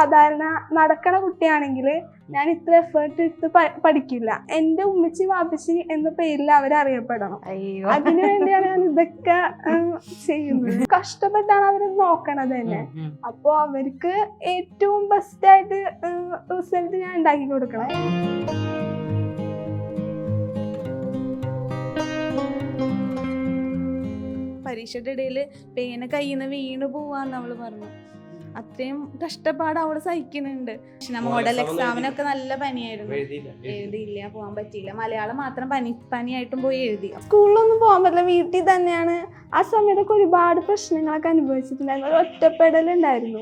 സാധാരണ നടക്കണ കുട്ടിയാണെങ്കിൽ ഞാൻ ഇത്ര എഫേർട്ട് എടുത്ത് പഠിക്കില്ല. എന്റെ ഉമ്മച്ചി വാപ്പച്ചി എന്ന പേരിൽ അവരറിയപ്പെടണം അതിനു വേണ്ടിയാണ് ഞാൻ ഇതൊക്കെ ചെയ്യുന്നത്. കഷ്ടപ്പെട്ടാണ് അവർ നോക്കണത് തന്നെ. അപ്പൊ അവർക്ക് ഏറ്റവും ബെസ്റ്റ് ആയിട്ട് റിസൾട്ട് ഞാൻ ഉണ്ടാക്കി കൊടുക്കണം. പരീക്ഷയുടെ ഇടയിൽ പേന കയ്യിൽ നിന്ന് വീണ് പോവാന്ന് അവൾ പറഞ്ഞു. അത്രയും കഷ്ടപ്പാട് അവൾ സഹിക്കുന്നുണ്ട് മോഡൽ എക്സാമിനൊക്കെ നല്ല പനിയായിരുന്നു. എഴുതിയില്ല എഴുതിയില്ല. പോകാൻ പറ്റിയില്ല. മലയാളം മാത്രം പനി പനിയായിട്ടും പോയി എഴുതി. സ്കൂളിലൊന്നും പോകാൻ പറ്റില്ല. വീട്ടിൽ തന്നെയാണ്. ആ സമയത്തൊക്കെ ഒരുപാട് പ്രശ്നങ്ങളൊക്കെ അനുഭവിച്ചിട്ടുണ്ടായിരുന്നു ഒറ്റപ്പെടലുണ്ടായിരുന്നു.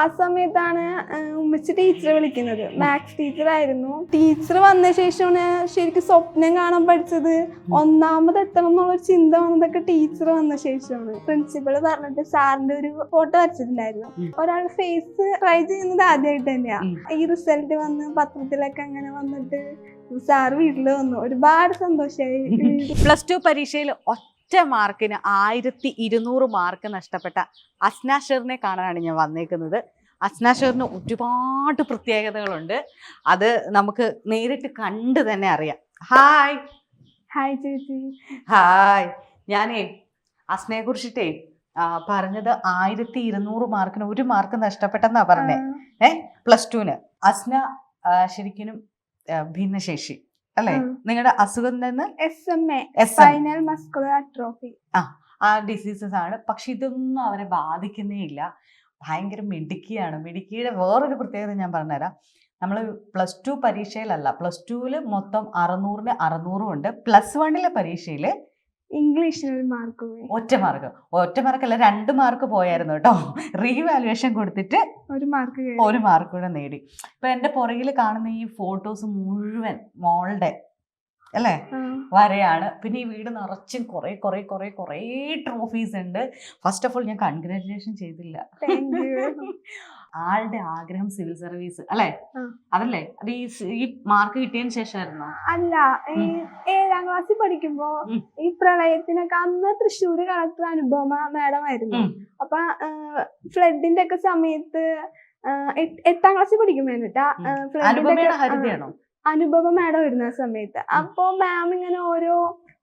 ആ സമയത്താണ് ഉമ്മച്ചി ടീച്ചറെ വിളിക്കുന്നത്. മാത്സ് ടീച്ചർ ആയിരുന്നു. ടീച്ചർ വന്ന ശേഷമാണ് ശരിക്കും സ്വപ്നം കാണാൻ പഠിച്ചത്. ഒന്നാമത് എത്തണം എന്നുള്ള ഒരു ചിന്ത വന്നതൊക്കെ ടീച്ചർ വന്ന ശേഷമാണ്. പ്രിൻസിപ്പൾ പറഞ്ഞിട്ട് സാറിന്റെ ഒരു ഫോട്ടോ വരച്ചിട്ടുണ്ടായിരുന്നു. ഒരാൾ ഫേസ് ട്രൈ ചെയ്യുന്നത് ആദ്യമായിട്ട് തന്നെയാ. ഈ റിസൾട്ട് വന്ന് പത്രത്തിലൊക്കെ അങ്ങനെ വന്നിട്ട് സാർ വീട്ടിൽ വന്നു. ഒരുപാട് സന്തോഷമായി പ്ലസ് ടു പരീക്ഷയിൽ ഒറ്റ മാർക്കിന് ആയിരത്തി ഇരുന്നൂറ് മാർക്ക് നഷ്ടപ്പെട്ട അസ്ന ഷെറിനെ കാണാനാണ് ഞാൻ വന്നേക്കുന്നത്. അസ്ന ഷെറിന് ഒരുപാട് പ്രത്യേകതകളുണ്ട്. അത് നമുക്ക് നേരിട്ട് കണ്ട് തന്നെ അറിയാം. ഹായ് ഹായ് ചേച്ചി. ഹായ് ഞാനേ അസ്നയെ കുറിച്ചിട്ടേ പറഞ്ഞത് ആയിരത്തി ഇരുന്നൂറ് മാർക്കിന് ഒരു മാർക്ക് നഷ്ടപ്പെട്ടെന്നാ പറഞ്ഞേ. ഏ? പ്ലസ് ടുവിന് അസ്ന ശരിക്കും ഭിന്നശേഷി. അല്ലേ? നിങ്ങളുടെ അസുഖം തന്നെ സ്പൈനൽ മസ്കുലർ അട്രോഫി ആ ഡിസീസസ് ആണ്. പക്ഷെ ഇതൊന്നും അവരെ ബാധിക്കുന്നേ ഇല്ല. ഭയങ്കര മിടുക്കിയാണ്. മിടുക്കിയുടെ വേറൊരു പ്രത്യേകത ഞാൻ പറഞ്ഞുതരാം. നമ്മൾ പ്ലസ് ടു പരീക്ഷയിലല്ല പ്ലസ് ടുവിൽ മൊത്തം അറുന്നൂറിന് അറുന്നൂറും ഉണ്ട്. പ്ലസ് വണ്ണിലെ പരീക്ഷയിൽ ഇംഗ്ലീഷിൽ ഒരു മാർക്ക് പോയി. ഒറ്റ മാർക്ക്. ഒറ്റ മാർക്കല്ല രണ്ട് മാർക്ക് പോയായിരുന്നു കേട്ടോ. റീവാലുവേഷൻ കൊടുത്തിട്ട് ഒരു മാർക്ക് ഒരു മാർക്ക് കൂടെ നേടി. ഇപ്പൊ എന്റെ പുറകിൽ കാണുന്ന ഈ ഫോട്ടോസ് മുഴുവൻ മോളുടെ അല്ലേ? വരെയാണ്. പിന്നെ ഈ വീട് നിറച്ചും കുറെ കുറെ കുറെ കുറെ ട്രോഫീസ് ഉണ്ട്. ഫസ്റ്റ് ഓഫ് ഓൾ ഞാൻ കൺഗ്രാറ്റുലേഷൻ ചെയ്തില്ല. ആളുടെ ആഗ്രഹം സിവിൽ സർവീസ് അല്ലെ? അതല്ലേ? അത് ഈ ഈ മാർക്ക് കിട്ടിയതിന് ശേഷമായിരുന്നോ? അല്ല ഈ ഏഴാം ക്ലാസ്സിൽ പഠിക്കുമ്പോ ഈ പ്രളയത്തിനൊക്കെ അന്ന് തൃശ്ശൂര് കളക്ടർ അനുപമ മാഡം ആയിരുന്നു. അപ്പൊ ഫ്ലഡിന്റെ ഒക്കെ സമയത്ത് എട്ട്- ക്ലാസ്സിൽ പഠിക്കുമ്പോഴാണ് കേട്ടാ ഉം. അനുപമ മാഡം ഇരുന്ന സമയത്ത്. അപ്പൊ മാം ഇങ്ങനെ ഓരോ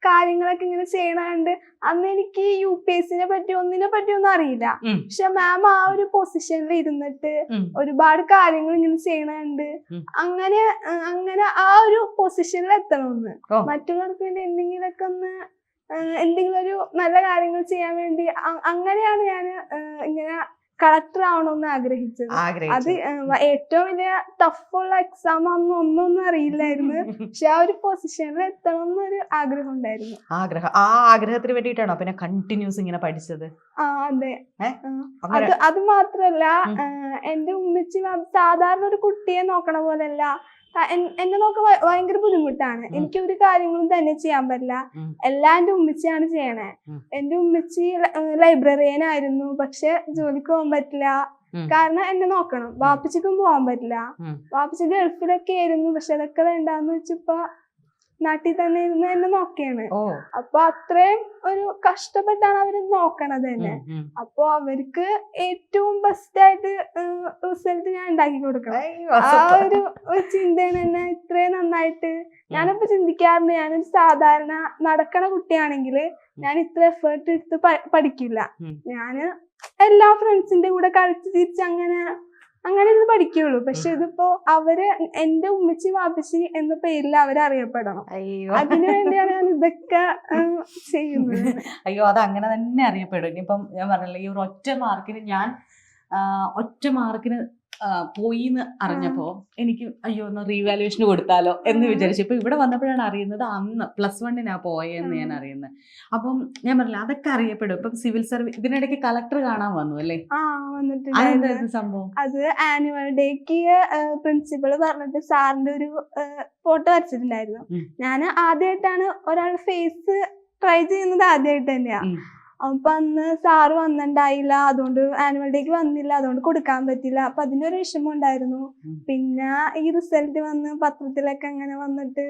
കാര്യങ്ങളൊക്കെ ഇങ്ങനെ ചെയ്യണുണ്ട്. അന്ന് എനിക്ക് യു പി എസിനെ പറ്റി ഒന്നിനെ പറ്റി ഒന്നും അറിയില്ല. പക്ഷെ മാം ആ ഒരു പൊസിഷനിൽ ഇരുന്നിട്ട് ഒരുപാട് കാര്യങ്ങൾ ഇങ്ങനെ ചെയ്യണുണ്ട്. അങ്ങനെ അങ്ങനെ ആ ഒരു പൊസിഷനിൽ എത്തണമെന്ന് മറ്റുള്ളവർക്ക് വേണ്ടി എന്തെങ്കിലുമൊക്കെ ഒന്ന് എന്തെങ്കിലും ഒരു നല്ല കാര്യങ്ങൾ ചെയ്യാൻ വേണ്ടി അങ്ങനെയാണ് ഞാൻ ഇങ്ങനെ കളക്ടർ ആവണമെന്ന് ആഗ്രഹിച്ചത്. അത് ഏറ്റവും വലിയ ടഫുള്ള എക്സാം ആണെന്ന് ഒന്നൊന്നും അറിയില്ലായിരുന്നു. പക്ഷെ ആ ഒരു പൊസിഷനിൽ എത്തണം എന്നൊരു ആഗ്രഹം ഉണ്ടായിരുന്നു. ആഗ്രഹം. ആ ആഗ്രഹത്തിന് വേണ്ടിട്ടാണോ പിന്നെ കണ്ടിന്യൂസ് ഇങ്ങനെ പഠിച്ചത്? ആ അതെ. അത് അത് മാത്രല്ല. എന്റെ ഉമ്മച്ചി സാധാരണ ഒരു കുട്ടിയെ നോക്കണ പോലെയല്ല. എന്നെ നോക്കാൻ ഭ- ഭയങ്കര ബുദ്ധിമുട്ടാണ്. എനിക്ക് ഒരു കാര്യങ്ങളും തന്നെ ചെയ്യാൻ പറ്റില്ല. എല്ലാം എന്റെ ഉമ്മച്ചിയാണ് ചെയ്യണേ. എന്റെ ഉമ്മച്ചി ലൈബ്രറിയൻ ആയിരുന്നു. പക്ഷെ ജോലിക്ക് പോകാൻ പറ്റില്ല. കാരണം എന്നെ നോക്കണം. വാപ്പച്ചിക്കും പോകാൻ പറ്റില്ല. വാപ്പച്ചി ഗൾഫിലൊക്കെ ആയിരുന്നു. പക്ഷെ അതൊക്കെ വേണ്ടാന്ന് വെച്ചിപ്പോ നാട്ടിൽ തന്നെ ഇരുന്ന് തന്നെ നോക്കിയാണ്. ഓ. അപ്പൊ അത്രയും ഒരു കഷ്ടപ്പെട്ടാണ് അവർ നോക്കണത് തന്നെ. അപ്പൊ അവർക്ക് ഏറ്റവും ബെസ്റ്റ് ആയിട്ട് റിസൾട്ട് ഞാൻ ഉണ്ടാക്കി കൊടുക്കണം. ആ ഒരു ചിന്തയാണ് എന്നെ ഇത്രയും നന്നായിട്ട് ഞാനിപ്പോ ചിന്തിക്കാറുണ്ട്. ഞാനൊരു സാധാരണ നടക്കണ കുട്ടിയാണെങ്കിൽ ഞാൻ ഇത്ര എഫേർട്ട് എടുത്ത് പഠിക്കില്ല. ഞാൻ എല്ലാ ഫ്രണ്ട്സിന്റെ കൂടെ കളിച്ച് തിരിച്ച് അങ്ങനെ അങ്ങനെ ഇത് പഠിക്കുള്ളൂ. പക്ഷെ ഇതിപ്പോ അവർ എന്റെ ഉമ്മച്ചി വാപ്പച്ചി എന്ന പേരിൽ അവരറിയപ്പെടണം അയ്യോ. അതിനു വേണ്ടിയാണ് ഞാൻ ഇതൊക്കെ ചെയ്യുന്നത്. അയ്യോ അത് അങ്ങനെ തന്നെ അറിയപ്പെടും. ഇനിയിപ്പം ഞാൻ പറഞ്ഞില്ല ഈ ഒരു ഒറ്റ മാർക്കിന് ഞാൻ ഒറ്റ മാർക്കിന് പോയി എന്ന് അറിഞ്ഞപ്പോ എനിക്ക് അയ്യോ ഒന്ന് റീവാലുവേഷന് കൊടുത്താലോ എന്ന്. വിചാരിച്ചു. ഇപ്പൊ ഇവിടെ വന്നപ്പോഴാണ് അറിയുന്നത് അന്ന് പ്ലസ് വണ്ണിനാ പോയെന്ന് ഞാൻ അറിയുന്നത്. അപ്പം ഞാൻ പറഞ്ഞില്ല അതൊക്കെ അറിയപ്പെടും. ഇപ്പം സിവിൽ സർവീസ് ഇതിനിടയ്ക്ക് കളക്ടർ കാണാൻ വന്നു അല്ലേ? അതെന്തായിരുന്നു സംഭവം? അത് ആനുവൽ ഡേക്ക് പ്രിൻസിപ്പൾ പറഞ്ഞിട്ട് സാറിന്റെ ഒരു ഫോട്ടോ വരച്ചിട്ടുണ്ടായിരുന്നു. ഞാൻ ആദ്യമായിട്ടാണ് ഒരാൾ ഫേസ് ട്രൈ ചെയ്യുന്നത് ആദ്യമായിട്ട് തന്നെയാ. അപ്പൊ അന്ന് സാറ് വന്നിണ്ടായില്ല. അതുകൊണ്ട് ആനുവൽ ഡേക്ക് വന്നില്ല. അതുകൊണ്ട് കൊടുക്കാൻ പറ്റില്ല. അപ്പൊ അതിന്റെ ഒരു വിഷമം ഉണ്ടായിരുന്നു. പിന്നെ ഈ റിസൾട്ട് വന്ന് പത്രത്തിലൊക്കെ അങ്ങനെ വന്നിട്ട്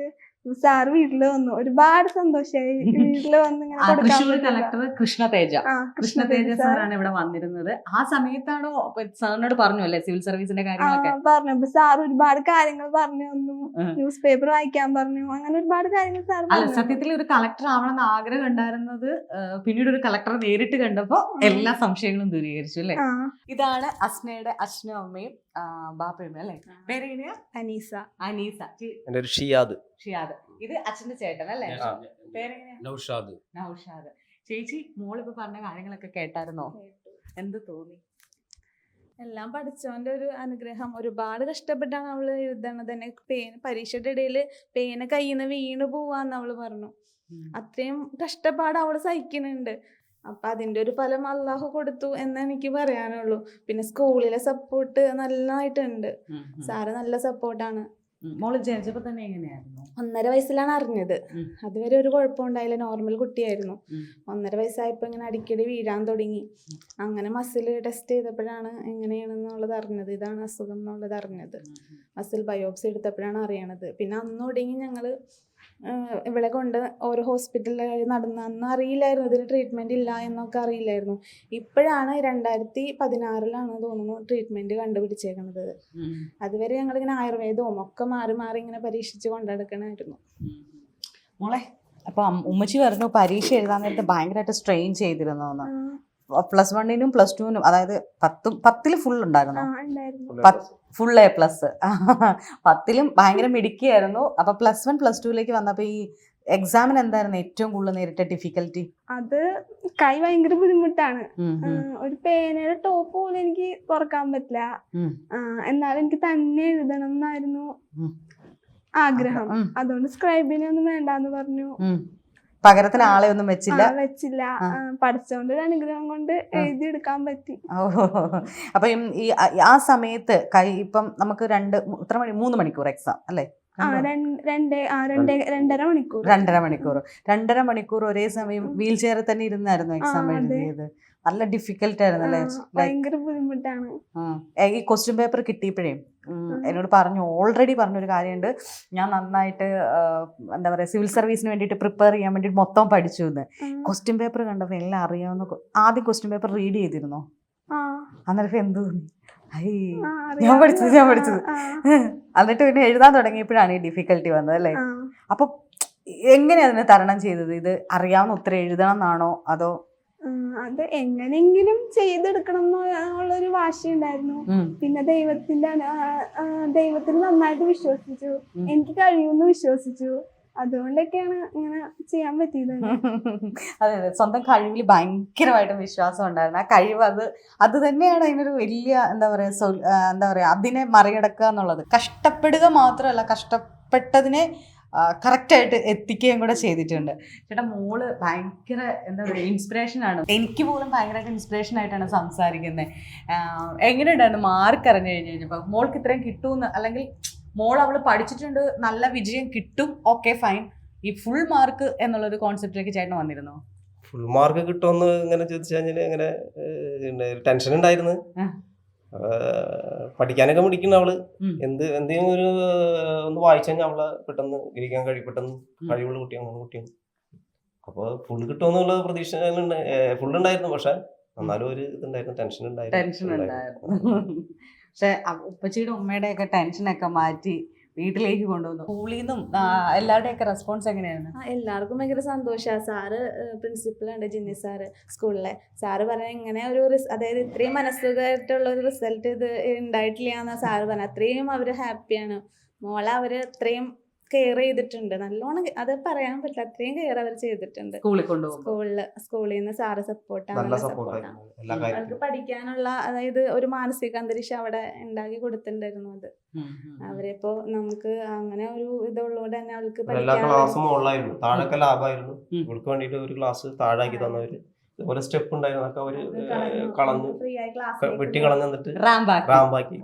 സാറ് വീട്ടിൽ വന്നു. ഒരുപാട് സന്തോഷമായി വീട്ടിൽ വന്നു Thrissur collector collector Krishna Teja. Krishna Teja sir. സാറാണ് ഇവിടെ വന്നിരുന്നത്. ആ സമയത്താണോ സാറിനോട് പറഞ്ഞു അല്ലേ? സിവിൽ സർവീസിന്റെ കാര്യങ്ങളൊക്കെ? പറഞ്ഞു. അപ്പൊ സാർ ഒരുപാട് കാര്യങ്ങൾ പറഞ്ഞു വന്നു. ന്യൂസ് പേപ്പർ വായിക്കാൻ പറഞ്ഞു. അങ്ങനെ ഒരുപാട് കാര്യങ്ങൾ സാർ അല്ല സത്യത്തിൽ ഒരു കളക്ടർ ആവണമെന്ന് ആഗ്രഹം ഉണ്ടായിരുന്നത് പിന്നീട് ഒരു കളക്ടർ നേരിട്ട് കണ്ടപ്പോ എല്ലാ സംശയങ്ങളും ദൂരീകരിച്ചു അല്ലേ? ഇതാണ് അസ്നയുടെ അച്ഛനും അമ്മയും ബാപ്പയും അല്ലേ? പേരെങ്ങനെയാ അനീസ. അനീസ. എന്റെ ഒരു ഷിയാദ്. ഷിയാദ്. ഇത് അച്ഛന്റെ ചേട്ടൻ അല്ലേ. പേരെങ്ങനെയാ? നൗഷാദ്. നൗഷാദ്. ചേച്ചി മോളിപ്പോ പറഞ്ഞ കാര്യങ്ങളൊക്കെ കേട്ടായിരുന്നോ? എന്ത് തോന്നി? എല്ലാം പഠിച്ചവന്റെ ഒരു അനുഗ്രഹം. ഒരുപാട് കഷ്ടപ്പെട്ടാണ് അവൾ എഴുതണത്. തന്നെ പേന പരീക്ഷയുടെ ഇടയിൽ പേന കയ്യിൽ നിന്ന് വീണ് പോവാന്ന് അവൾ പറഞ്ഞു. അത്രയും കഷ്ടപ്പാട് അവൾ സഹിക്കുന്നുണ്ട്. അപ്പൊ അതിന്റെ ഒരു ഫലം അള്ളാഹു കൊടുത്തു എന്ന് എനിക്ക് പറയാനുള്ളൂ. പിന്നെ സ്കൂളിലെ സപ്പോർട്ട് നല്ലതായിട്ടുണ്ട്. സാറ് നല്ല സപ്പോർട്ടാണ്. മോൾ ജനിച്ചപ്പോ തന്നെ എങ്ങനെയായിരുന്നു? ഒന്നര വയസ്സിലാണ് അറിഞ്ഞത്. അതുവരെ ഒരു കുഴപ്പമുണ്ടായില്ല. നോർമൽ കുട്ടിയായിരുന്നു. ഒന്നര വയസ്സായപ്പോൾ ഇങ്ങനെ അടിക്കടി വീഴാൻ തുടങ്ങി. അങ്ങനെ മസിൽ ടെസ്റ്റ് ചെയ്തപ്പോഴാണ് എങ്ങനെയാണെന്നുള്ളത് അറിഞ്ഞത്. ഇതാണ് അസുഖം എന്നുള്ളത് അറിഞ്ഞത്. മസിൽ ബയോപ്സി എടുത്തപ്പോഴാണ് അറിയണത്. പിന്നെ അന്ന് തുടങ്ങി ഞങ്ങൾ ഇവളെ കൊണ്ട് ഓരോ ഹോസ്പിറ്റലിൽ നടന്നതെന്ന് അറിയില്ലായിരുന്നു ഇതിന് ട്രീറ്റ്മെന്റ് ഇല്ല എന്നൊക്കെ അറിയില്ലായിരുന്നു. ഇപ്പോഴാണ് രണ്ടായിരത്തി പതിനാറിലാണ് തോന്നുന്നു ട്രീറ്റ്മെന്റ് കണ്ടുപിടിച്ചേക്കുന്നത് അതുവരെ ഞങ്ങളിങ്ങനെ ആയുർവേദവും ഒക്കെ മാറി മാറി ഇങ്ങനെ പരീക്ഷിച്ച് കൊണ്ടെടുക്കണമായിരുന്നു. മോളെ അപ്പം ഉമ്മച്ചി പറഞ്ഞു പരീക്ഷ എഴുതാൻ നേരത്തെ ഭയങ്കരമായിട്ട് സ്ട്രെയിൻ ചെയ്തിരുന്നു പ്ലസ് വണ്ണിനും പ്ലസ് ടുവിനും അതായത് പത്തും പത്തിൽ ഫുൾ ആ ഉണ്ടായിരുന്നു. ഫുൾ എ പ്ലസ് പത്തിലും ഭയങ്കര മിടുക്കിയായിരുന്നു. അപ്പൊ പ്ലസ് വൺ പ്ലസ് ടുവിലേക്ക് വന്നപ്പോ ഈ എക്സാമിന് എന്തായിരുന്നു ഏറ്റവും കൂടുതൽ നേരിട്ട ഡിഫിക്കൽറ്റി അത് കൈ ഭയങ്കര ബുദ്ധിമുട്ടാണ്. ഒരു പേനയുടെ ടോപ്പ് പോലും എനിക്ക് തുറക്കാൻ പറ്റില്ല. എന്നാലും എനിക്ക് തന്നെ എഴുതണം എന്നായിരുന്നു ആഗ്രഹം. അതുകൊണ്ട് സ്ക്രൈബിനെ ഒന്നും വേണ്ടാന്ന് പറഞ്ഞു. പകരത്തിന് ആളെ ഒന്നും വെച്ചില്ല. വെച്ചില്ല. പഠിച്ചോണ്ട് അനുഗ്രഹം കൊണ്ട് എഴുതിയെടുക്കാൻ പറ്റി. ഓ. അപ്പൊ ഈ- ആ- സമയത്ത് കൈ ഇപ്പം നമുക്ക് രണ്ട് എത്ര മണി മൂന്ന് മണിക്കൂർ എക്സാം അല്ലേ? രണ്ടര മണിക്കൂർ. രണ്ടര മണിക്കൂർ. രണ്ടര മണിക്കൂർ ഒരേ സമയം വീൽ ചെയറിൽ തന്നെ ഇരുന്നായിരുന്നു എക്സാം എഴുതിയത്. നല്ല ഡിഫിക്കൽട്ട് ആയിരുന്നു അല്ലേ ആ, ഭയങ്കര ബുദ്ധിമുട്ടാണ്. ഈ ക്വസ്റ്റ്യൻ പേപ്പർ കിട്ടിയപ്പോഴേ. എന്നോട് പറഞ്ഞു ഓൾറെഡി പറഞ്ഞൊരു കാര്യമുണ്ട് ഞാൻ നന്നായിട്ട് എന്താ പറയുക സിവിൽ സർവീസിന് വേണ്ടിയിട്ട് പ്രിപ്പയർ ചെയ്യാൻ വേണ്ടിയിട്ട് മൊത്തം പഠിച്ചു എന്ന് ക്വസ്റ്റ്യൻ പേപ്പർ കണ്ടപ്പോൾ എല്ലാം അറിയാവുന്ന ആദ്യം ക്വസ്റ്റ്യൻ പേപ്പർ റീഡ് ചെയ്തിരുന്നോ? അന്നേരം എന്ത് തോന്നി? ഞാൻ പഠിച്ചത് ഞാൻ പഠിച്ചത്. എന്നിട്ട് പിന്നെ എഴുതാൻ തുടങ്ങിയപ്പോഴാണ് ഈ ഡിഫിക്കൽട്ടി വന്നത് അല്ലേ? അപ്പൊ എങ്ങനെ അതിനെ തരണം ചെയ്തത്? ഇത് അറിയാവുന്ന ഉത്തരം എഴുതണം എന്നാണോ? അതോ അത് എങ്ങനെങ്കിലും ചെയ്തെടുക്കണം എന്നുള്ളൊരു വാശി ഉണ്ടായിരുന്നു പിന്നെ ദൈവത്തിന്റെ ദൈവത്തിൽ നന്നായിട്ട് വിശ്വസിച്ചു. എനിക്ക് കഴിയുമെന്ന് വിശ്വസിച്ചു. അതുകൊണ്ടൊക്കെയാണ് ഇങ്ങനെ ചെയ്യാൻ പറ്റിയത്. അതെ അതെ. സ്വന്തം കഴിവിൽ ഭയങ്കരമായിട്ട് വിശ്വാസം ഉണ്ടായിരുന്നു. ആ കഴിവ് അത് അത് തന്നെയാണ് അതിനൊരു വലിയ എന്താ പറയാ എന്താ പറയാ അതിനെ മറികടക്കുക എന്നുള്ളത്. കഷ്ടപ്പെടുക മാത്രമല്ല കഷ്ടപ്പെട്ടതിനെ കറക്റ്റായിട്ട് എത്തിക്കുകയും കൂടെ ചെയ്തിട്ടുണ്ട്. ചേട്ടാ മോൾ ഭയങ്കര എന്താ പറയുക ഇൻസ്പിറേഷൻ ആണ്. എനിക്ക് പോലും ഭയങ്കരമായിട്ട് ഇൻസ്പിറേഷൻ ആയിട്ടാണ് സംസാരിക്കുന്നത് എങ്ങനെയുണ്ടായിരുന്നു മാർക്ക് അറിഞ്ഞു കഴിഞ്ഞ് കഴിഞ്ഞപ്പോൾ മോൾക്ക് ഇത്രയും കിട്ടുമെന്ന് അല്ലെങ്കിൽ മോൾ അവൾ പഠിച്ചിട്ടുണ്ട് നല്ല വിജയം കിട്ടും ഓക്കെ ഫൈൻ ഈ ഫുൾ മാർക്ക് എന്നുള്ളൊരു കോൺസെപ്റ്റിലേക്ക് ചേട്ടൻ വന്നിരുന്നു? ഫുൾ മാർക്ക് കിട്ടുമെന്ന് ഇങ്ങനെ ചോദിച്ചു കഴിഞ്ഞാൽ ഇങ്ങനെ ടെൻഷൻ ഉണ്ടായിരുന്നു. പഠിക്കാനൊക്കെ മിടിക്കുന്ന അവൾ. എന്ത് എന്തെങ്കിലും ഒരു ഒന്ന് വായിച്ചു കഴിഞ്ഞാൽ അവളെ പെട്ടെന്ന് ഗ്രഹിക്കാൻ കഴിയും പെട്ടെന്ന്. കഴിവുള്ള കുട്ടിയാണ് കുട്ടിയാണ്. അപ്പൊ ഫുൾ കിട്ടുമെന്നുള്ള പ്രതീക്ഷ ഫുൾ ഉണ്ടായിരുന്നു പക്ഷെ എന്നാലും ഒരു ഇതുണ്ടായിരുന്നു ടെൻഷൻ ഉണ്ടായിരുന്നു ടെൻഷൻ ഉണ്ടായിരുന്നു പക്ഷെ ഉപ്പച്ചിയുടെ ഉമ്മയുടെ ഒക്കെ ടെൻഷനൊക്കെ മാറ്റി വീട്ടിലേക്ക് കൊണ്ടുവന്നു. സ്കൂളിൽ നിന്നും എല്ലാവരുടെയും ഒക്കെ റെസ്പോൺസ് എങ്ങനെയാണ് എല്ലാവർക്കും ഭയങ്കര സന്തോഷമാണ് സാറ് പ്രിൻസിപ്പളുണ്ട് ജിന്നി സാറ് സ്കൂളിലെ. സാറ് പറഞ്ഞ ഇങ്ങനെ ഒരു അതായത് ഇത്രയും മനസ്സുഖമായിട്ടുള്ള ഒരു റിസൾട്ട് ഇത് ഉണ്ടായിട്ടില്ല എന്നാണ് സാറ് പറഞ്ഞത് അത്രയും അവർ ഹാപ്പിയാണ് മോളെ അവർ അത്രയും കെയർ ചെയ്തിട്ടുണ്ട്. നല്ലോണം അത് പറയാൻ പറ്റില്ല. അത്രയും കെയർ അവർ ചെയ്തിട്ടുണ്ട്. സ്കൂളിൽ സ്കൂളിൽ നിന്ന് സാറ് സപ്പോർട്ടാണ് ഉം. പഠിക്കാനുള്ള അതായത് ഒരു മാനസിക അന്തരീക്ഷം അവിടെ ഉണ്ടാക്കി കൊടുത്തിട്ടുണ്ടായിരുന്നു അത്. അവരിപ്പോ നമുക്ക് അങ്ങനെ ഒരു ഇതുള്ളതുകൊണ്ട് തന്നെ അവൾക്ക് എല്ലാ ക്ലാസ്സും മുകളിലായിരുന്നു താഴൊക്കെ ലാഭമായിരുന്നു ഉം. ഇവൾക്ക് വേണ്ടിയിട്ട് ഒരു ക്ലാസ് താഴാക്കി തന്നവര്. ഇതുപോലെ സ്റ്റെപ്പ് ഉണ്ടായിരുന്നു. അതൊക്കെ അവർ കളഞ്ഞു. വെട്ടി കളഞ്ഞു എന്നിട്ട് റാമ്പാക്കി.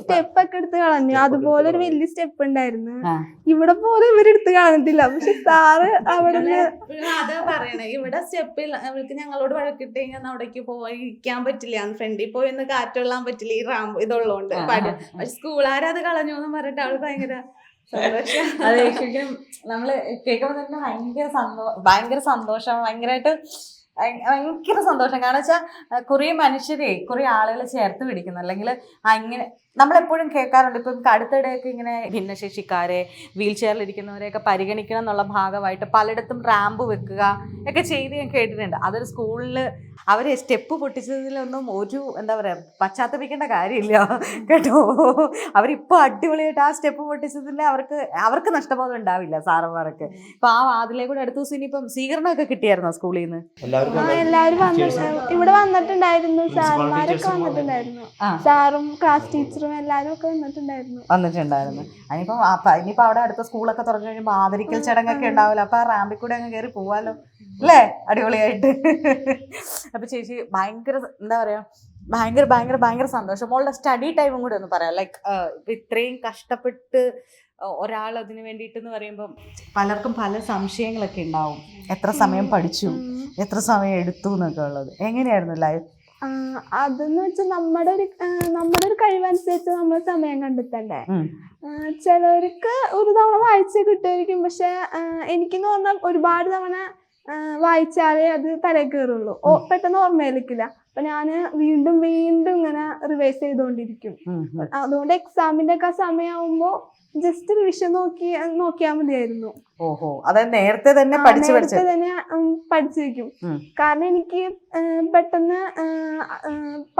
സ്റ്റെപ്പ് ഒക്കെ എടുത്ത് കളഞ്ഞു. അതുപോലെ ഒരു വലിയ സ്റ്റെപ്പ് ഉണ്ടായിരുന്നു. ഇവിടെ പോലും ഇവരെടുത്ത് കളഞ്ഞിട്ടില്ല പക്ഷെ സാറ് അവിടെ അത് പറയണേ. ഇവിടെ സ്റ്റെപ്പ് ഇവർക്ക് ഞങ്ങളോട് വഴക്കിട്ട് കഴിഞ്ഞാൽ അവിടേക്ക് പോയി ഇരിക്കാൻ പറ്റില്ല. ഫ്രണ്ടിൽ പോയി ഒന്ന് കാറ്റൊള്ളാൻ പറ്റില്ല. ഈ റാമ്പ് ഇതുള്ളതുകൊണ്ട്. പക്ഷെ സ്കൂളുകാരത് കളഞ്ഞു എന്ന് പറഞ്ഞിട്ട് അവൾ ഭയങ്കര അതെ ശരിക്കും നമ്മൾ കേൾക്കുമ്പോൾ തന്നെ ഭയങ്കര സന്തോഷം ഭയങ്കര സന്തോഷം. ഭയങ്കരമായിട്ട് ഭയ- ഭയങ്കര സന്തോഷം. കാരണം വെച്ചാൽ കുറേ മനുഷ്യരെ കുറേ ആളുകൾ ചേർത്ത് പിടിക്കുന്നു. അല്ലെങ്കിൽ അങ്ങനെ നമ്മളെപ്പോഴും കേൾക്കാറുണ്ട്. ഇപ്പം അടുത്തിടെയൊക്കെ ഇങ്ങനെ ഭിന്നശേഷിക്കാരെ വീൽ ചെയറിൽ ഇരിക്കുന്നവരെയൊക്കെ പരിഗണിക്കണം എന്നുള്ള ഭാഗമായിട്ട് പലയിടത്തും റാമ്പ് വെക്കുക ഒക്കെ ചെയ്ത് ഞാൻ കേട്ടിട്ടുണ്ട്. അതൊരു സ്കൂളിൽ അവരെ സ്റ്റെപ്പ് പൊട്ടിച്ചതിലൊന്നും ഒരു എന്താ പറയുക പശ്ചാത്തപിക്കേണ്ട കാര്യമില്ല. കേട്ടോ? അവരിപ്പോൾ അടിപൊളിയായിട്ട് ആ സ്റ്റെപ്പ് പൊട്ടിച്ചതിൽ അവർക്ക് അവർക്ക് നഷ്ടബോധം ഉണ്ടാവില്ല സാറന്മാർക്ക് ഇപ്പം ആ വാതിലെ കൂടെ അടുത്ത ദിവസം ഇനിയിപ്പം സ്വീകരണമൊക്കെ കിട്ടിയായിരുന്നോ സ്കൂളിൽ നിന്ന് എല്ലാവരും ഇവിടെ വന്നിട്ടുണ്ടായിരുന്നു ഉം വന്നിട്ടുണ്ടായിരുന്നു. സാറും ക്ലാസ് ടീച്ചറും എല്ലാരും ഒക്കെ വന്നിട്ടുണ്ടായിരുന്നു. വന്നിട്ടുണ്ടായിരുന്നു അതിനിപ്പം ഇനിയിപ്പോ അവിടെ അടുത്ത സ്കൂളൊക്കെ തുറന്നു കഴിഞ്ഞാൽ ആദരിക്കൽ ചടങ്ങൊക്കെ ഉണ്ടാവില്ല അപ്പൊ ആ റാമ്പിൽ കൂടെ അങ്ങ് കയറി പോവാലോ. അല്ലേ? അടിപൊളിയായിട്ട്. അപ്പൊ ചേച്ചി ഭയങ്കര എന്താ പറയാ? ഭയങ്കര ഭയങ്കര ഭയങ്കര സന്തോഷം. മോളുടെ സ്റ്റഡി ടൈമും കൂടെ ഒന്ന് പറയാം. ലൈക്ക് ഇത്രയും കഷ്ടപ്പെട്ട് ഒരാൾ അതിന് വേണ്ടിയിട്ട് എന്ന് പറയുമ്പോൾ പലർക്കും പല സംശയങ്ങളൊക്കെ ഉണ്ടാവും. എത്ര സമയം പഠിച്ചു? എത്ര സമയം എടുത്തു എന്നൊക്കെ ഉള്ളത്. എങ്ങനെയായിരുന്നു ലൈഫ് അതെന്ന് വെച്ചാൽ നമ്മുടെ ഒരു നമ്മുടെ ഒരു കഴിവനുസരിച്ച് നമ്മൾ സമയം കണ്ടെത്തണ്ടേ? ചിലർക്ക് ഒരു തവണ വായിച്ച് കിട്ടുമായിരിക്കും പക്ഷെ എനിക്കെന്ന് പറഞ്ഞാൽ ഒരുപാട് തവണ വായിച്ചാലേ അത് തലയിൽ കയറുള്ളൂ പെട്ടെന്ന് ഓർമ്മയിലേക്കില്ല. അപ്പൊ ഞാൻ വീണ്ടും വീണ്ടും ഇങ്ങനെ റിവൈസ് ചെയ്തുകൊണ്ടിരിക്കും അതുകൊണ്ട് എക്സാമിന്റെ ഒക്കെ സമയമാകുമ്പോ ജസ്റ്റ് റിവിഷൻ നോക്കി നോക്കിയാൽ മതിയായിരുന്നു. ഓഹോ അതായത് നേരത്തെ തന്നെ പഠിച്ചു നേരത്തെ തന്നെ പഠിച്ചു വെക്കും. കാരണം എനിക്ക് പെട്ടെന്ന്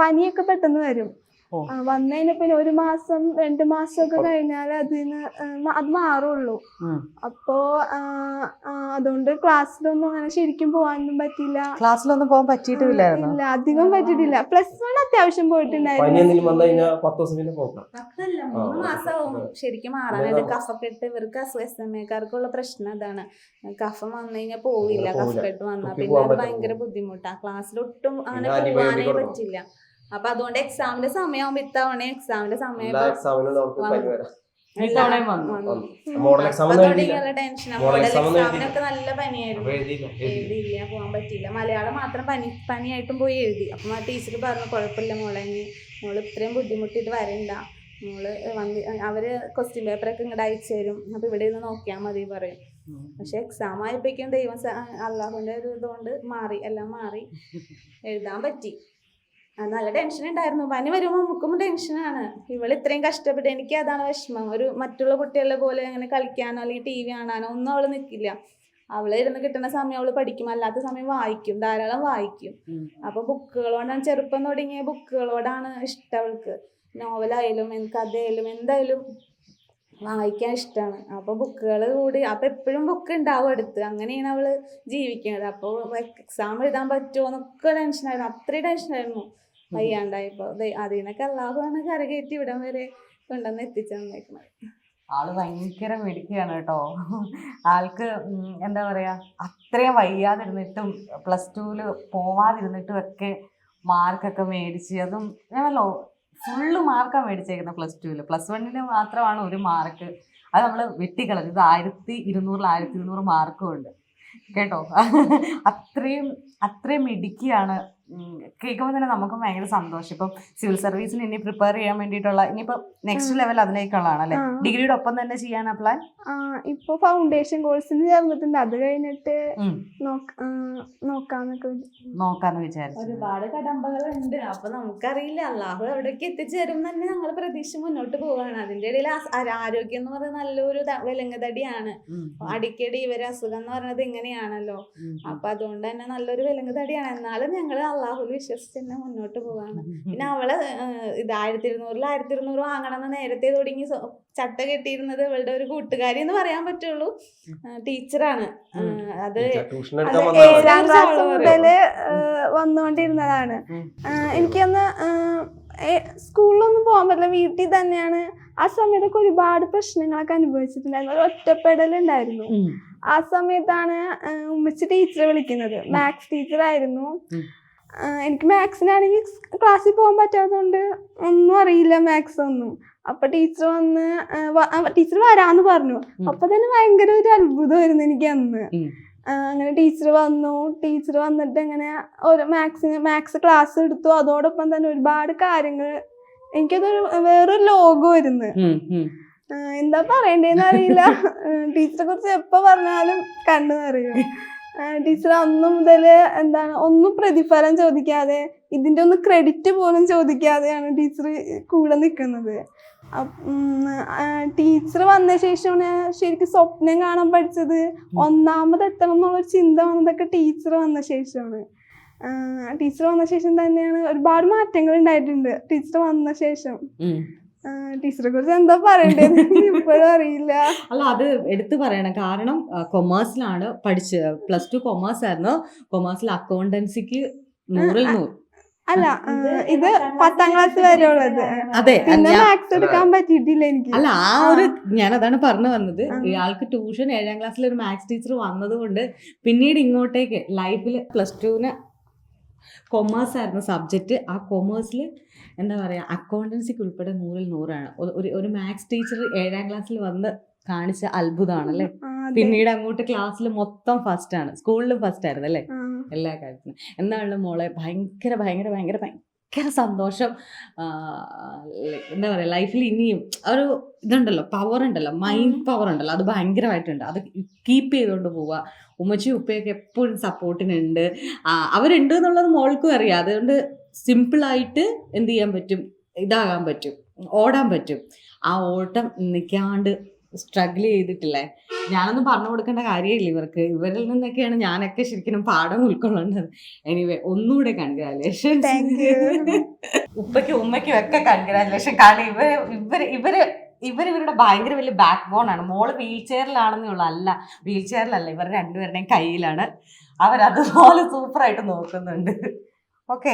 പനിയൊക്കെ പെട്ടെന്ന് വരും. വന്നതിന് പിന്നെ ഒരു മാസം രണ്ടു മാസം ഒക്കെ കഴിഞ്ഞാൽ അതിന് അത് മാറുള്ളൂ. അപ്പോ അതുകൊണ്ട് ക്ലാസ്സിലൊന്നും അങ്ങനെ ശരിക്കും പോകാനൊന്നും പറ്റില്ല ക്ലാസ്സിലൊന്നും പോകാൻ പറ്റിയിട്ടില്ല ഇല്ല അധികം പറ്റിയിട്ടില്ല. പ്ലസ് വൺ അത്യാവശ്യം പോയിട്ടുണ്ടായിരുന്നു. ശരിക്കും മാറാനായിട്ട് കഫക്കെട്ട് ഇവർക്ക് എസ് എം എക്കാർക്കുള്ള പ്രശ്നം അതാണ്. കഫം വന്നു കഴിഞ്ഞാൽ പോവില്ല. കഫക്കെട്ട് വന്നാൽ പിന്നെ അത് ഭയങ്കര ബുദ്ധിമുട്ടാണ് ക്ലാസ്സിലൊട്ടും അങ്ങനെ പോകാനേ പോവാനേ പറ്റില്ല അപ്പൊ അതുകൊണ്ട് എക്സാമിന്റെ സമയമാകുമ്പോ ഇത്തവണ എക്സാമിന്റെ സമയം. മോഡൽ എക്സാം എക്സാമിനൊക്കെ നല്ല പനിയായിരുന്നു. എഴുതിയില്ല പോകാൻ പറ്റിയില്ല. മലയാളം മാത്രം പനി പനിയായിട്ടും പോയി എഴുതി. അപ്പം ആ ടീച്ചർ പറഞ്ഞു കുഴപ്പമില്ല മോളെ മോൾ ഇത്രയും ബുദ്ധിമുട്ടിയിട്ട് വരണ്ട. മോൾ വന്ന് അവർ ക്വസ്റ്റ്യൻ പേപ്പറൊക്കെ ഇങ്ങോട്ട് അയച്ചു തരും. അപ്പൊ ഇവിടെ നിന്ന് നോക്കിയാൽ മതി പറയും. പക്ഷെ എക്സാം ആയപ്പോഴേക്കും ദൈവം സ- അള്ളാഹുവിന്റെ ഒരു ഇതുകൊണ്ട് മാറി എല്ലാം മാറി. എഴുതാൻ പറ്റി. നല്ല ടെൻഷൻ ഉണ്ടായിരുന്നു പനി വരുമ്പോൾ മുക്കും ടെൻഷനാണ് ഇവൾ ഇത്രയും കഷ്ടപ്പെട്ട് എനിക്ക് അതാണ് വിഷമം. ഒരു മറ്റുള്ള കുട്ടികളെ പോലെ അങ്ങനെ കളിക്കാനോ അല്ലെങ്കിൽ ടി വി കാണാനോ ഒന്നും അവൾ നിൽക്കില്ല അവൾ ഇരുന്ന് കിട്ടുന്ന സമയം അവൾ പഠിക്കും. അല്ലാത്ത സമയം വായിക്കും. ധാരാളം വായിക്കും. അപ്പൊ ബുക്കുകളോടാണ് ചെറുപ്പം തുടങ്ങിയ ബുക്കുകളോടാണ് ഇഷ്ടം അവൾക്ക്. നോവലായാലും കഥയായാലും എന്തായാലും വായിക്കാൻ ഇഷ്ടമാണ് അപ്പോൾ ബുക്കുകൾ കൂടി അപ്പോൾ എപ്പോഴും ബുക്ക് ഉണ്ടാവും അടുത്ത്. അങ്ങനെയാണ് അവൾ ജീവിക്കുന്നത് അപ്പോൾ എക്സാം എഴുതാൻ പറ്റുമോ എന്നൊക്കെ ടെൻഷനായിരുന്നു അത്രയും ടെൻഷനായിരുന്നു വയ്യാണ്ടായപ്പോൾ അതിൽ നിന്നൊക്കെ അള്ളാഹുവാണ് കരകയറ്റി ഇവിടം വരെ കൊണ്ടുവന്ന് എത്തിച്ചു തന്നേക്കുന്നത് ആൾ ഭയങ്കര മിടുക്കിയാണ് കേട്ടോ. ആൾക്ക് എന്താ പറയാ അത്രയും വയ്യാതിരുന്നിട്ടും പ്ലസ് ടുവിൽ പോവാതിരുന്നിട്ടും ഒക്കെ മാർക്കൊക്കെ മേടിച്ച് അതും ഞാനല്ലോ ഫുള്ള് മാർക്കാണ് മേടിച്ചേക്കുന്നത് പ്ലസ് ടുവിൽ പ്ലസ് വണ്ണിന് മാത്രമാണ് ഒരു മാർക്ക് അത് നമ്മൾ വെട്ടിക്കളഞ്ഞു. ഇത് ആയിരത്തി ഇരുന്നൂറിൽ ആയിരത്തി ഇരുന്നൂറ് മാർക്കും ഉണ്ട്. കേട്ടോ? അത്രയും അത്രയും മിടുക്കിയാണ് കേൾക്കുമ്പോൾ തന്നെ നമുക്കും ഭയങ്കര സന്തോഷം. ഇപ്പം സിവിൽ സർവീസിന് ഇനി പ്രിപ്പയർ ചെയ്യാൻ വേണ്ടിയിട്ടുള്ള ഇനിയിപ്പോ നെക്സ്റ്റ് ലെവൽ അതിലേക്കുള്ളതാണ് അല്ലേ. ഡിഗ്രിയുടെ ഒപ്പം തന്നെ ചെയ്യാനാ പ്ലാൻ ആ ഇപ്പൊ ഫൗണ്ടേഷൻ കോഴ്സിന് ചേർന്നിട്ടുണ്ട്. അത് കഴിഞ്ഞിട്ട് നോക്കാന്നൊക്കെ നോക്കാന്ന് വിചാരിച്ചു. ഒരുപാട് കടമ്പകളുണ്ട്. അപ്പൊ നമുക്കറിയില്ല. അള്ളാഹു എവിടേക്ക് എത്തിച്ചേരും തന്നെ ഞങ്ങൾ പ്രതീക്ഷ മുന്നോട്ട് പോവാണ്. അതിന്റെ ഇടയിൽ ആരോഗ്യം എന്ന് പറയുന്നത് നല്ലൊരു വിലങ്ങുതടിയാണ്. അടിക്കടി ഇവരെ അസുഖം എന്ന് പറയുന്നത് ഇങ്ങനെയാണല്ലോ. അപ്പൊ അതുകൊണ്ട് തന്നെ നല്ലൊരു വിലങ്ങുതടിയാണ്. എന്നാലും ഞങ്ങൾ അള്ളാഹുൽ വിശ്വസിച്ച് തന്നെ മുന്നോട്ട് പോവാണ്. പിന്നെ അവൾ ഇത് ആയിരത്തി ഇരുന്നൂറിൽ ആയിരത്തി ഇരുന്നൂറ് വാങ്ങണം എന്ന് നേരത്തെ തുടങ്ങി ചട്ട കെട്ടിയിരുന്നത് ഇവളുടെ ഒരു കൂട്ടുകാരി എന്ന് പറയാൻ പറ്റുള്ളൂ. ടീച്ചറാണ്. അത് ഏഴാം ക്ലാസ് മുതൽ വന്നുകൊണ്ടിരുന്നതാണ്. എനിക്കൊന്ന് സ്കൂളിലൊന്നും പോകാൻ പറ്റില്ല. വീട്ടിൽ തന്നെയാണ്. ആ സമയത്തൊക്കെ ഒരുപാട് പ്രശ്നങ്ങളൊക്കെ അനുഭവിച്ചിട്ടുണ്ടായിരുന്നു. ഒരു ഒറ്റപ്പെടലുണ്ടായിരുന്നു. ആ സമയത്താണ് ഉമ്മച്ചി ടീച്ചറെ വിളിക്കുന്നത്. മാത്സ് ടീച്ചർ ആയിരുന്നു ഉം. ഏഹ്, എനിക്ക് മാത്സിനാണെങ്കിൽ ക്ലാസ്സിൽ പോകാൻ പറ്റാത്തതുകൊണ്ട് ഒന്നും അറിയില്ല മാത്സ് ഒന്നും. അപ്പൊ ടീച്ചർ വന്ന് ടീച്ചർ വരാന്ന് പറഞ്ഞു. അപ്പൊ തന്നെ ഭയങ്കര ഒരു അത്ഭുതമായിരുന്നു എനിക്ക് അന്ന്. അങ്ങനെ ടീച്ചർ വന്നു. ടീച്ചർ വന്നിട്ട് അങ്ങനെ ഓരോ മാത്സിന് മാത്സ് ക്ലാസ് എടുത്തു. അതോടൊപ്പം തന്നെ ഒരുപാട് കാര്യങ്ങൾ. എനിക്കതൊരു വേറൊരു ലോകമായിരുന്നു. എന്താ പറയണ്ടേന്ന് അറിയില്ല. ടീച്ചറെ കുറിച്ച് എപ്പോ പറഞ്ഞാലും കണ്ടു നിറയും. ടീച്ചർ അന്ന് മുതൽ എന്താണ് ഒന്നും പ്രതിഫലം ചോദിക്കാതെ ഇതിന്റെ ഒന്ന് ക്രെഡിറ്റ് പോലും ചോദിക്കാതെയാണ് ടീച്ചർ കൂടെ നിൽക്കുന്നത് ടീച്ചർ വന്ന ശേഷമാണ് ശരിക്കും സ്വപ്നം കാണാൻ പഠിച്ചത്. ഒന്നാമത് എത്തണം എന്നുള്ളൊരു ചിന്ത വന്നതൊക്കെ ടീച്ചർ വന്ന ശേഷമാണ്. ടീച്ചർ വന്ന ശേഷം തന്നെയാണ് ഒരുപാട് മാറ്റങ്ങൾ ഉണ്ടായിട്ടുണ്ട് ടീച്ചർ വന്ന ശേഷം. ടീച്ചറെ കുറിച്ച് എന്താ പറയണ്ടേന്ന് ഇപ്പോഴും അറിയില്ല. അല്ല അത് എടുത്തു പറയണം. കാരണം കൊമേഴ്സിലാണ് പഠിച്ചത് പ്ലസ് ടു കൊമേഴ്സ് ആയിരുന്നു. കൊമേഴ്സിൽ അക്കൗണ്ടൻസിക്ക് നൂറിൽ നൂറ്. അല്ല ഇത് പത്താം ക്ലാസ് വരെ ഉള്ളത്. അതെ പിന്നെ മാത്സ് എടുക്കാൻ പറ്റിയിട്ടില്ല എനിക്ക്. അല്ല ആ ഒരു ഞാൻ അതാണ് പറഞ്ഞു വന്നത്. ഇയാൾക്ക് ട്യൂഷൻ ഏഴാം ക്ലാസ്സിൽ ഒരു മാത്സ് ടീച്ചർ വന്നത് കൊണ്ട് പിന്നീട് ഇങ്ങോട്ടേക്ക് ലൈഫിൽ പ്ലസ് ടുവിന് കൊമേഴ്സ് ആയിരുന്നു സബ്ജക്റ്റ് ആ കൊമേഴ്സിൽ എന്താ പറയുക അക്കൗണ്ടൻസിക്ക് ഉൾപ്പെടെ നൂറിൽ നൂറാണ്. ഒരു- ഒരു മാത്സ് ടീച്ചർ ഏഴാം ക്ലാസ്സിൽ വന്ന് കാണിച്ച അത്ഭുതമാണ് അല്ലേ പിന്നീട് അങ്ങോട്ട് ക്ലാസ്സിൽ മൊത്തം ഫസ്റ്റ് ആണ്. സ്കൂളിലും ഫസ്റ്റ് ആയിരുന്നു അല്ലേ എല്ലാ കാര്യത്തിനും. എന്താണല്ലോ മോളെ? ഭയങ്കര ഭയങ്കര ഭയങ്കര ഭയങ്കര സന്തോഷം. ആ, എന്താ പറയുക ലൈഫിൽ ഇനിയും ഒരു ഇതുണ്ടല്ലോ പവർ ഉണ്ടല്ലോ മൈൻഡ് പവർ ഉണ്ടല്ലോ അത് ഭയങ്കരമായിട്ടുണ്ട്. അത് കീപ്പ് ചെയ്തുകൊണ്ട് പോവുക ഉമ്മച്ചി ഉപ്പയൊക്കെ എപ്പോഴും സപ്പോർട്ടിനുണ്ട് അവരുണ്ട് എന്നുള്ളത് മോൾക്കും അറിയാം. അതുകൊണ്ട് സിമ്പിളായിട്ട് എന്ത് ചെയ്യാൻ പറ്റും? ഇതാകാൻ പറ്റും. ഓടാൻ പറ്റും. ആ ഓട്ടം നിൽക്കാണ്ട് സ്ട്രഗിൾ ചെയ്തിട്ടില്ലേ? ഞാനൊന്നും പറഞ്ഞു കൊടുക്കേണ്ട കാര്യമില്ല ഇവർക്ക്. ഇവരിൽ നിന്നൊക്കെയാണ് ഞാനൊക്കെ ശരിക്കും പാഠം ഉൾക്കൊള്ളേണ്ടത് എനിവേ ഒന്നുകൂടെ കൺഗ്രാലേഷൻ you. ഉപ്പയ്ക്കും ഉമ്മയ്ക്കും ഒക്കെ കൺഗ്രാജുലേഷൻ കാരണം ഇവർ ഇവർ ഇവർ ഇവരിവരുടെ ഭയങ്കര വലിയ ബാക്ക് ബോൺ ആണ്. മോൾ വീൽ ചെയറിലാണെന്നേ ഉള്ളൂ. അല്ല വീൽ ചെയറിലല്ല ഇവർ രണ്ടുപേരുടെയും കയ്യിലാണ്. അവരതുപോലെ സൂപ്പറായിട്ട് നോക്കുന്നുണ്ട്. ഓക്കെ